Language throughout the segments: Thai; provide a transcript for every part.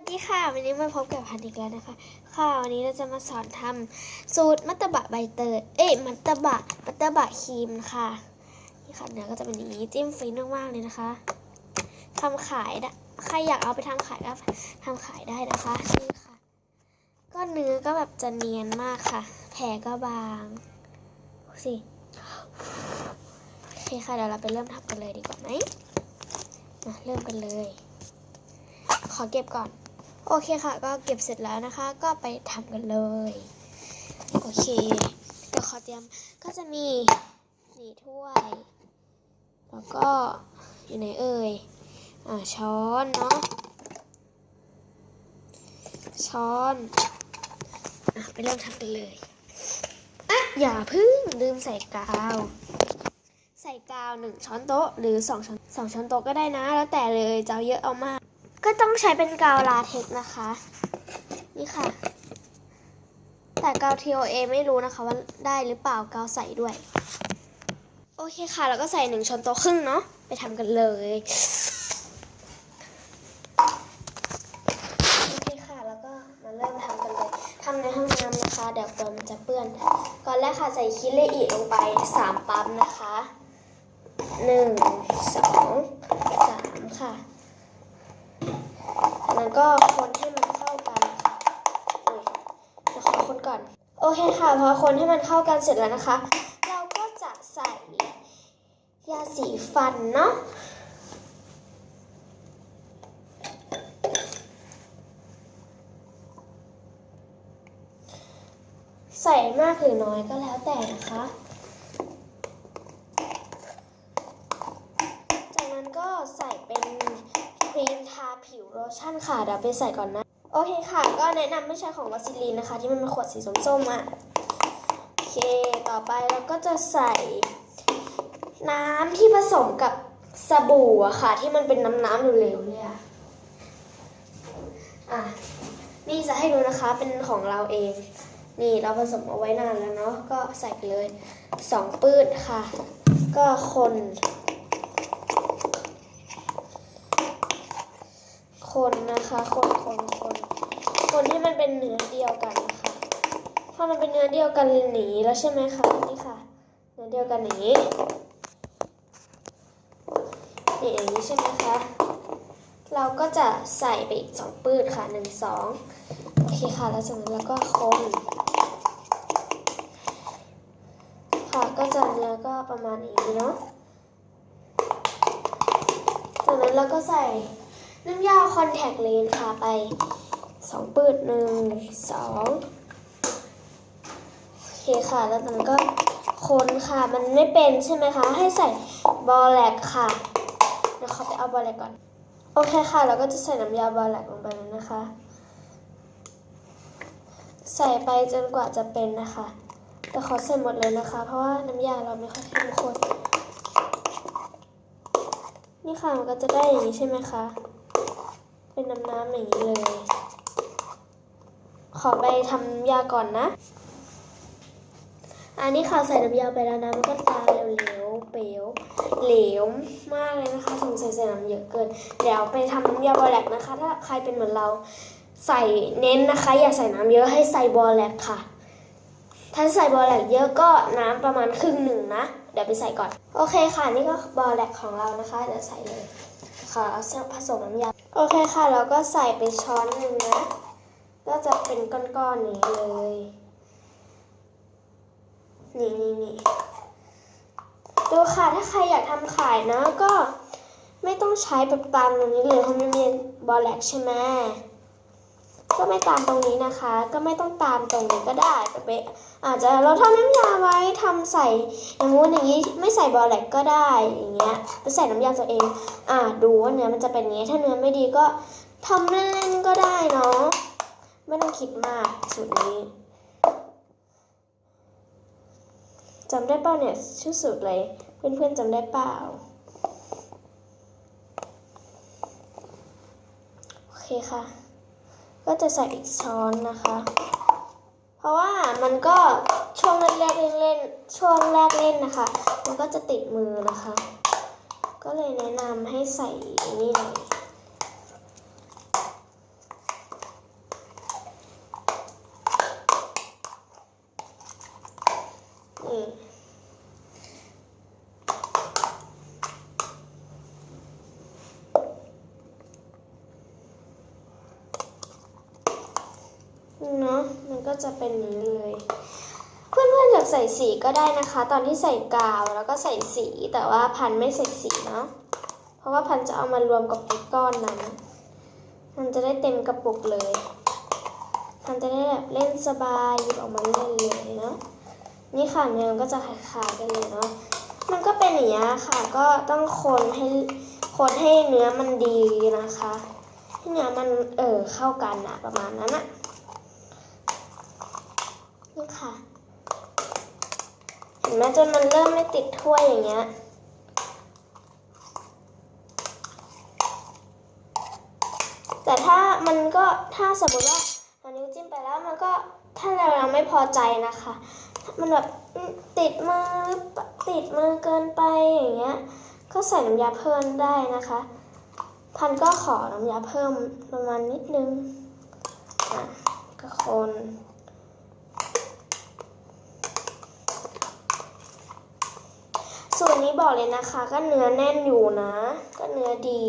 สวัสดีค่ะ วันนี้มาพบกับพันอีกแล้วนะคะ ค่ะ วันนี้เราจะมาสอนทำสูตรมัตตบะใบเตย เอ๊ะมัตตบะมัตตบะครีมค่ะ นี่ค่ะเนื้อก็จะเป็นอย่างนี้จิ้มฟินมากๆเลยนะคะทำขายได้ใครอยากเอาไปทำขายก็ทำขายได้นะคะนี่ค่ะ ก็เนื้อก็แบบจะเนียนมากค่ะ แผลก็บางดูสิโอเคค่ะเดี๋ยวเราไปเริ่มทำกันเลยดีกว่าไหมมาเริ่มกันเลย ขอเก็บก่อน โอเคค่ะ ก็เก็บเสร็จแล้วนะคะ ก็ไปทำกันเลย โอเคเดี๋ยวขอเตรียมก็จะมีนี่ถ้วย แล้วก็อยู่ไหนเอ่ยอ่าช้อนเนาะช้อนอะไปเริ่มทำกันเลยอะอย่าพึ่งลืมใส่กาว ใส่กาวหนึ่งช้อนโต๊ะหรือสองช้อนสองช้อนโต๊ะก็ได้นะ แล้วแต่เลยจะเอาเยอะเอามาก ก็ต้องใช้เป็นกาวลาเท็กนะคะ นี่ค่ะ แต่กาว TOA ไม่รู้นะคะว่าได้หรือเปล่ากาวใส่ด้วย โอเคค่ะ แล้วก็ใส่หนึ่งช้อนโต๊ะครึ่งเนาะไปทำกันเลยโอเคค่ะ แล้วก็มาเริ่มทำกันเลยทำในห้องน้ำนะคะเดี๋ยวตัวมันจะเปื้อน ก่อนแรกค่ะใส่คิเลอิลงไปสามปั๊มนะคะหนึ่งสองสามค่ะ แล้วก็คนให้มันเข้ากันค่ะอุ้ยเดี๋ยวขอคนก่อน โอเคค่ะ พอคนให้มันเข้ากันเสร็จแล้วนะคะ เราก็จะใส่ยาสีฟันเนาะใส่มากหรือน้อยก็แล้วแต่นะคะ จากนั้นก็ใส่เป็นครีมทาผิวโล ชั่นค่ะเดี๋ยวไปใส่ก่อนนะ โอเคค่ะ ก็แนะนำไม่ใช่ของวัสลีนนะคะ ที่มันเป็นขวดสีส้มๆอะโอเค ต่อไปเราก็จะใส่ น้ำที่ผสมกับสบู่อะค่ะ ที่มันเป็นน้ำน้ำๆเหลวๆเนี่ยอะอะนี่จะให้ดูนะคะเป็นของเราเอง นี่เราผสมเอาไว้นานแล้วเนาะก็ใส่ไปเลยสองปื้ดค่ะ ก็คน คนนะคะ คนคนคนคนให้มันเป็นเนื้อเดียวกันนะคะพอมันเป็นเนื้อเดียวกันหนีแล้วใช่ไหมคะนี่ค่ะ เนื้อเดียวกันอย่างนี้นี่อย่างนี้ใช่ไหมคะเราก็จะใส่ไปอีกสองปื้ดค่ะหนึ่งสองโอเคค่ะแล้วจากนั้นเราก็คนค่ะก็จะเนื้อก็ประมาณนี้เนาะจากนั้นเราก็ใส่ น้ำยาคอนแทคเลนส์ค่ะไปสองปืดหนึ่งสองโอเคค่ะ แล้วจากนั้นก็คนค่ะ มันไม่เป็นใช่ไหมคะ ให้ใส่บอลแลกค่ะเดี๋ยวเขาไปเอาบอลแลกก่อน โอเคค่ะ เราก็จะใส่น้ำยาบอลแลกลงไปแล้วนะคะ ใส่ไปจนกว่าจะเป็นนะคะ แต่ขอใส่หมดเลยนะคะ เพราะว่าน้ำยาเราไม่ค่อยเข้มข้นนี่ค่ะ มันก็จะได้อย่างนี้ใช่ไหมคะ เป็นน้ำน้ำๆอย่างนี้เลย ขอไปทำยาก่อนนะ อันนี้ค่ะใส่น้ำยาไปแล้วนะมันก็ตาเหลวๆเปลวเหลวมากเลยนะคะสงสัยใส่น้ำเยอะเกินเดี๋ยวไปทำน้ำยาบอแลกนะคะ ถ้าใครเป็นเหมือนเราใส่เน้นนะคะ อย่าใส่น้ำเยอะให้ใส่บอแลกค่ะถ้าใส่บอแลกเยอะก็น้ำประมาณครึ่งหนึ่งนะ เดี๋ยวไปใส่ก่อน โอเคค่ะ นี่ก็บอแลกของเรานะคะ เดี๋ยวใส่เลย ค่ะเอาผสมน้ำยาโอเคค่ะ เราก็ใส่ไปช้อนหนึ่งนะ ก็จะเป็นก้อนๆนี้เลย นี่นี่นี่ดูค่ะ ถ้าใครอยากทำขายนะก็ไม่ต้องใช้แบบตามตรงนี้เลยเพราะมันมีบอแลกใช่ไหม ก็ไม่ตามตรงนี้นะคะ ก็ไม่ต้องตามตรงนี้ก็ได้ไปไป อาจจะเราทำน้ำยาไว้ทำใส่อย่างงู้นอย่างนี้ไม่ใส่บอแลกก็ได้อย่างเงี้ยไปใส่น้ำยาตัวเอง อ่าดูว่าเนื้อมันจะเป็นอย่างงี้ถ้าเนื้อไม่ดีก็ทำเล่นๆก็ได้เนาะไม่ต้องคิดมากสูตรนี้จำได้เปล่าเนี่ยชื่อสูตรเลยเพื่อนๆจำได้เปล่าโอเคค่ะ ก็จะใส่อีกช้อนนะคะ เพราะว่ามันก็ช่วงแรกเล่นช่วงแรกเล่นนะคะ มันก็จะติดมือนะคะ ก็เลยแนะนำให้ใส่นี่เลย เนาะมัน ก็จะเป็นนี้เลย เพื่อนๆอยากใส่สีก็ได้นะคะ ตอนที่ใส่กาวแล้วก็ใส่สีแต่ว่าพันไม่ใส่สีเนาะเพราะว่าพันจะเอามารวมกับไอ้ก้อนนั้น มันจะได้เต็มกระปุกเลยพันจะได้แบบเล่นสบายหยิบออกมาเล่นเลยเนาะนี่ค่ะเนื้อมันก็จะคล้ายๆกันเลยเนาะมันก็เป็นอย่างนี้ค่ะ ก็ต้องคนให้คนให้เนื้อมันดีนะคะ ให้เนื้อมันเออเข้ากันอะประมาณนั้นอะ นี่ค่ะ เห็นไหมจนมันเริ่มไม่ติดถ้วยอย่างเงี้ย แต่ถ้ามันก็ถ้าสมมติว่าเรานิ้วจิ้มไปแล้วมันก็ถ้าเรายังไม่พอใจนะคะ มันแบบติดมือติดมือเกินไปอย่างเงี้ย ก็ใส่น้ำยาเพิ่มได้นะคะ พันก็ขอน้ำยาเพิ่มประมาณนิดนึงอะก็คน ส่วนนี้บอกเลยนะคะ ก็เนื้อแน่นอยู่นะ ก็เนื้อดี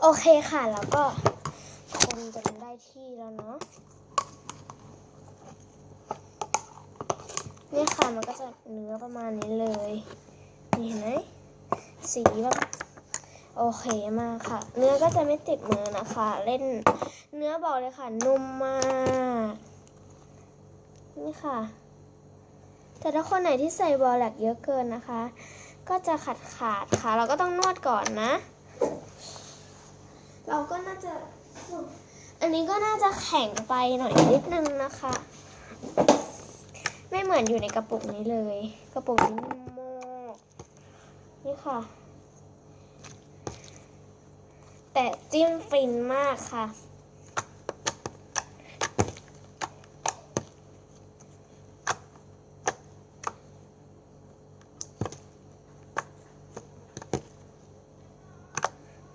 โอเคค่ะ แล้วก็คนจนได้ที่แล้วเนาะนี่ค่ะมันก็จะเนื้อประมาณนี้เลย นี่เห็นไหมสีแบบโอเคมากค่ะ เนื้อก็จะไม่ติดมือนะคะ เล่นเนื้อบอกเลยค่ะ นุ่มมาก นี่ค่ะ แต่ถ้าคนไหนที่ใส่บอลแลกเยอะเกินนะคะ ก็จะขาดขาดค่ะ เราก็ต้องนวดก่อนนะ เราก็น่าจะ อันนี้ก็น่าจะแข็งไปหน่อยนิดนึงนะคะ ไม่เหมือนอยู่ในกระปุกนี้เลย กระปุกนี้นุ่มมากนี่ค่ะ แต่จิ้มฟินมากค่ะ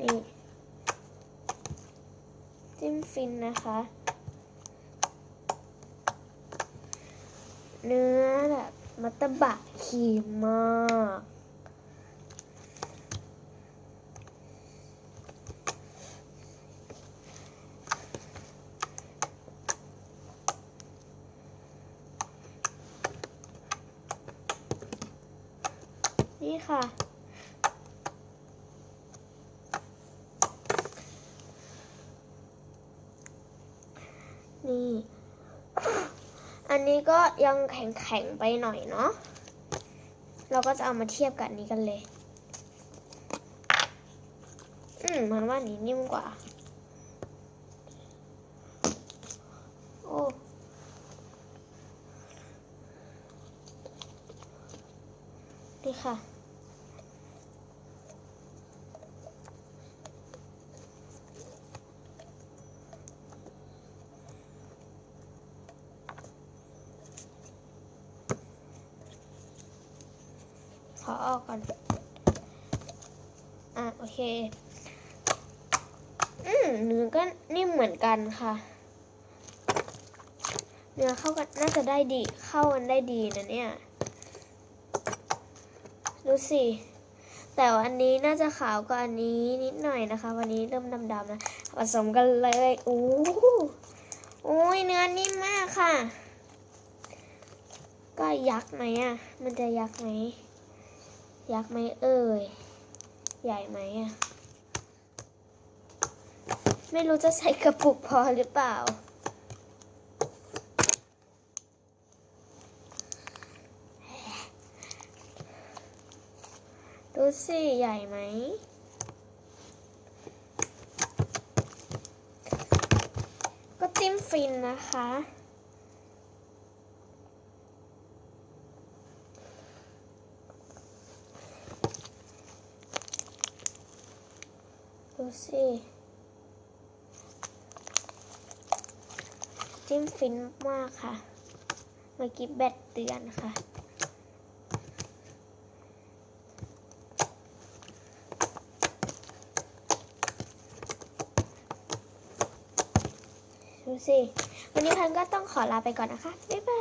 นี่จิ้มฟินนะคะ เนื้อแบบมัตตบะครีมมากนี่ค่ะ นี่ อั นนี้ก็ยังแข็งๆไปหน่อยเนาะ เราก็จะเอามาเทียบกับนนี้กันเลย อืมมันว่านนี้นิ่มกว่า โอ้นี่ค่ะ อออกก่อน อะ โอเค อืมเนื้อก็นิ่มเหมือนกันค่ะ เนื้อเข้ากันน่าจะได้ดี เข้ากันได้ดีนะเนี่ย ดูสิ แต่ว่าอันนี้น่าจะขาวกว่าอันนี้นิดหน่อยนะคะ วันนี้เริ่มดำๆนะ ผสมกันเลยอู้โอ้ยเนื้อนิ่มมากค่ะ ก็ยักไหมอะ มันจะยักไหม ยักษ์ไหมเอ่ย ใหญ่ไหมอะ ไม่รู้จะใส่กระปุกพอหรือเปล่า ดูสิใหญ่ไหมก็จิ้มฟินนะคะ สิจิ้มฟินมากค่ะ เมื่อกี้แบตเตือนค่ะ ดูสิ วันนี้พันก็ต้องขอลาไปก่อนนะคะ บ๊ายบาย